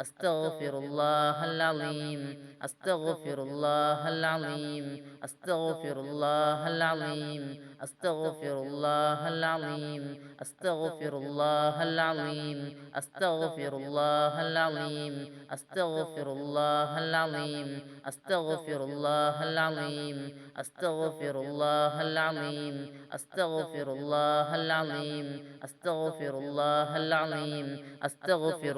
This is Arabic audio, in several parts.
أستغفر الله العظيم أستغفر الله العظيم أستغفر الله العظيم أستغفر الله العظيم أستغفر الله العظيم أستغفر الله العظيم أستغفر الله العظيم أستغفر الله العظيم أستغفر الله العظيم أستغفر الله العظيم أستغفر الله العظيم أستغفر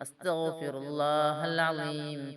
أستغفر الله العظيم.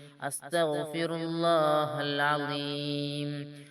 أستغفر الله العظيم.